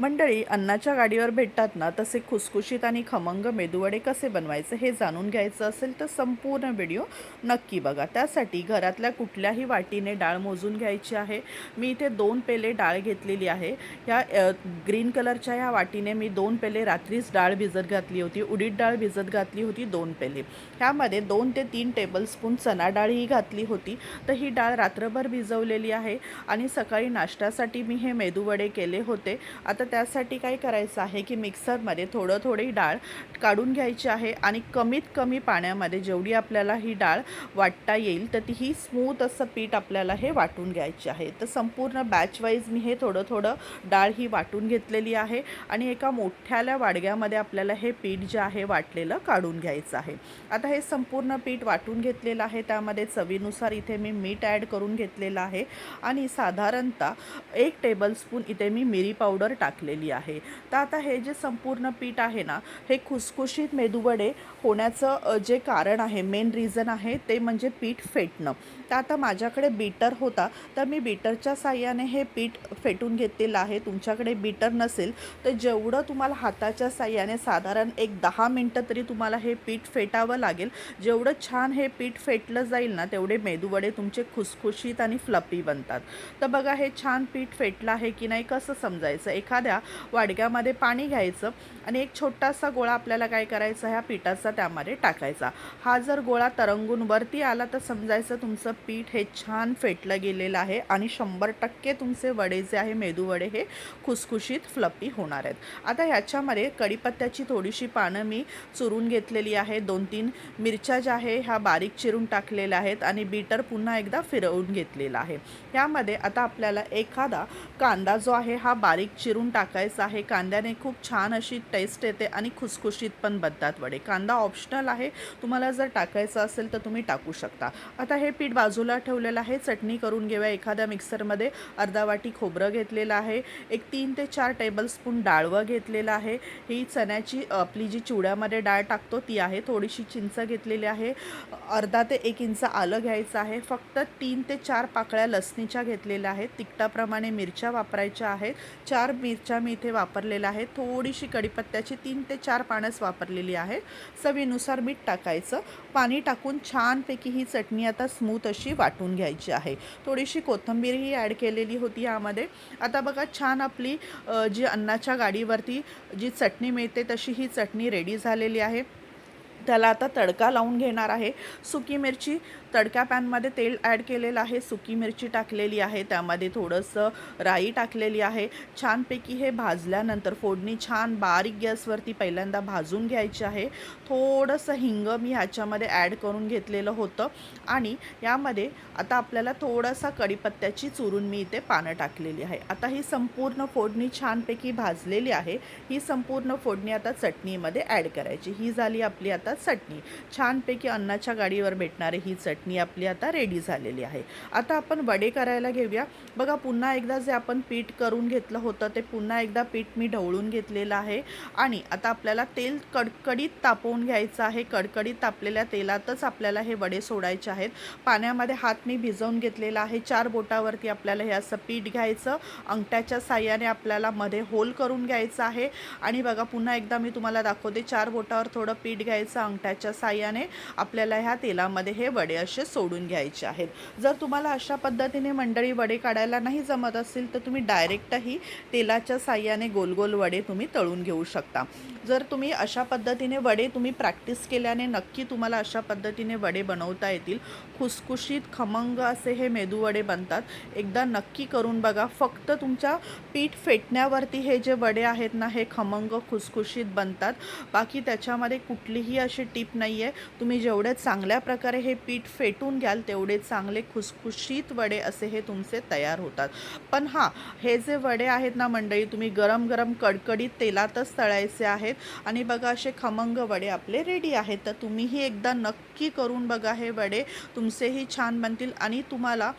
मंडळी अन्नाच्या गाडीवर भेटतात ना तसे खुसखुशीत आणि खमंग मेदूवडे कसे बनवायचे हे जाणून घ्यायचं असेल तर संपूर्ण व्हिडिओ नक्की बघा. त्यासाठी घरातल्या कुठल्याही वाटीने डाळ मोजून घ्यायची आहे. मी इथे दोन पेले डाळ घेतलेली आहे. ह्या ग्रीन कलरच्या ह्या वाटीने मी दोन पेले रात्रीच डाळ भिजत घातली होती. उडीद डाळ भिजत घातली होती दोन पेले. ह्यामध्ये दोन ते तीन टेबलस्पून डाळ डाळही घातली होती. तर ही डाळ रात्रभर भिजवलेली आहे आणि सकाळी नाश्त्यासाठी मी हे मेदूवडे केले होते. आता त्यासाठी काय करायचं आहे की मिक्सरमध्ये थोडं थोडी डाळ काढून घ्यायची आहे आणि कमीत कमी पाण्यामध्ये जेवढी आपल्याला ही डाळ वाटता येईल तर ती ही स्मूथ असं पीठ आपल्याला हे वाटून घ्यायची आहे. तर संपूर्ण बॅच वाईज मी हे थोडं थोडं डाळ ही वाटून घेतलेली आहे आणि एका मोठ्याल्या वाडग्यामध्ये आपल्याला हे पीठ जे आहे वाटलेलं काढून घ्यायचं आहे. आता हे संपूर्ण पीठ वाटून घेतलेलं आहे त्यामध्ये चवीनुसार इथे मी मीठ ॲड करून घेतलेलं आहे आणि साधारणतः एक टेबलस्पून इथे मी मिरी पावडर टाकलेली आहे. तर आता हे जे संपूर्ण पीठ आहे ना हे खुसखुशीत मेदूवडे होण्याचं जे कारण आहे मेन रिझन आहे ते म्हणजे पीठ फेटणं. तर आता माझ्याकडे बीटर होता तर मी बीटरच्या साह्याने हे पीठ फेटून घेतलेलं आहे. तुमच्याकडे बीटर नसेल तर जेवढं तुम्हाला हाताच्या साह्याने साधारण एक दहा मिनटं तरी तुम्हाला हे पीठ फेटावं लागेल. जेवढं छान हे पीठ फेटलं जाईल ना तेवढे मेदूवडे तुमचे खुसखुशीत आणि फ्लपी बनतात. तर बघा हे छान पीठ फेटलं आहे की नाही कसं समजायचं? एखाद्या वाडग्यामध्ये पाणी घ्यायचं आणि एक छोटासा गोळा आपल्याला काय करायचा? ह्या पिठाचा त्यामध्ये टाकायचा. हा जर गोळा तरंगून वरती आला तर समजायचं तुमचं पीठ हे छान फेटलं गेलेलं आहे आणि शंभर टक्के तुमचे वडे जे आहे मेदू वडे हे खुसखुशीत फ्लपी होणार आहेत. आता ह्याच्यामध्ये कढीपत्त्याची थोडीशी पानं मी चुरून घेतलेली आहे. दोन तीन मिरच्या ज्या आहे ह्या बारीक चिरून टाकलेल्या आहेत आणि बीटर पुन्हा एकदा फिरवून घेतलेला आहे. यामध्ये आता आपल्याला एखादा कांदा जो आहे हा बारीक चिरून टाकायचा आहे. कांद्याने खूप छान अशी टेस्ट येते आणि खुसखुशीत पण बनतात वडे. कांदा ऑप्शनल आहे. तुम्हाला जर टाकायचं असेल तर तुम्ही टाकू शकता. आता हे पीठ बाजूला ठेवलेलं आहे. चटणी करून घेऊया एखाद्या मिक्सरमध्ये अर्धा वाटी खोबरं घेतलेलं आहे. एक तीन ते चार टेबलस्पून डाळवं घेतलेलं आहे. ही चण्याची आपली जी चिवड्यामध्ये डाळ टाकतो ती आहे. थोडीशी चिंच घेतलेली आहे. अर्धा ते एक इंच आलं घ्यायचं आहे. फक्त तीन ते चार पाकळ्या लसणीच्या घेतलेल्या आहेत. तिखटाप्रमाणे मिरच्या वापरायच्या आहेत. चार मिरच्या मी इथे वापरलेल्या आहेत थोडीशी कढीपत्त्याची तीन ते चार पानंच वापरलेली आहे चवीनुसार मीठ टाकायचं. पाणी टाकून छानपैकी ही चटणी आता स्मूथ अशी वाटून घ्यायची आहे. थोडीशी कोथंबीरही ॲड केलेली होती यामध्ये. आता बघा छान आपली जी अन्नाच्या गाडीवरती जी चटणी मिळते तशी ही चटणी रेडी झालेली आहे. त्याला आता तडका लावून घेणार आहे. सुकी मिरची तडका पॅनमध्ये तेल ॲड केलेलं आहे. सुकी मिरची टाकलेली आहे. त्यामध्ये थोडंसं राई टाकलेली आहे. छानपैकी हे भाजल्यानंतर फोडणी छान बारीक गॅसवरती पहिल्यांदा भाजून घ्यायची आहे. थोडंसं हिंग मी ह्याच्यामध्ये ॲड करून घेतलेलं होतं. आणि यामध्ये आता आपल्याला थोडासा कढीपत्त्याची चुरून मी इथे पानं टाकलेली आहे. आता ही संपूर्ण फोडणी छानपैकी भाजलेली आहे. ही संपूर्ण फोडणी आता चटणीमध्ये ॲड करायची. ही झाली आपली आता चटणी. छानपैकी अन्नाच्या गाडीवर भेटणारी ही चटणी आपली आता रेडी झालेली आहे. आता आपण वडे करायला घेऊया. बघा पुन्हा एकदा जे आपण पीठ करून घेतलं होतं ते पुन्हा एकदा पीठ मी ढवळून घेतलेलं आहे. आणि आता आपल्याला तेल कडकडीत तापवून घ्यायचं आहे. कडकडीत तापलेल्या तेलातच आपल्याला हे वडे सोडायचे आहेत. पाण्यामध्ये हात मी भिजवून घेतलेला आहे. चार बोटावरती आपल्याला हे असं पीठ घ्यायचं. अंगठ्याच्या साह्याने आपल्याला मध्ये होल करून घ्यायचं आहे. आणि बघा पुन्हा एकदा मी तुम्हाला दाखवते. चार बोटावर थोडं पीठ घ्यायचं अंगठ्याच्या साह्याने आपल्याला ह्या तेलामध्ये हे वडे असे सोडून घ्यायचे आहेत. जर तुम्हाला अशा पद्धतीने मंडळी वडे काढायला नाही जमत असेल तर तुम्ही डायरेक्टही तेलाच्या साह्याने गोल गोल वडे तुम्ही तळून घेऊ शकता. जर तुम्ही अशा पद्धतीने वडे तुम्ही प्रॅक्टिस केल्याने नक्की तुम्हाला अशा पद्धतीने वडे बनवता येतील. खुसखुशीत खमंग असे हे मेदू वडे बनतात. एकदा नक्की करून बघा. फक्त तुमच्या पीठ फेटण्यावरती हे जे वडे आहेत ना हे खमंग खुसखुशीत बनतात. बाकी त्याच्यामध्ये कुठलीही अशी टीप नाही आहे तुम्ही जेवढे चांगल्या प्रकारे हे पीठ फेटून घ्याल तेवढे चांगले खुसखुशीत वडे असे हे तुमचे तयार होतात. पण हां हे जे वडे आहेत ना मंडळी तुम्ही गरम गरम कडकडीत तेलातच तळायचे आहेत. आणि बघा असे खमंग वडे आपले रेडी आहेत. तर तुम्हीही एकदा नक्की करून बघा हे वडे. तुमचेही छान बनतील. आणि तुम्हाला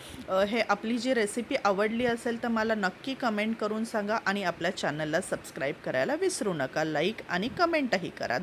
हे आपली जी रेसिपी आवडली असेल तर मला नक्की कमेंट करून सांगा. आणि आपल्या चॅनलला सबस्क्राईब करायला विसरू नका. लाईक आणि कमेंटही करा.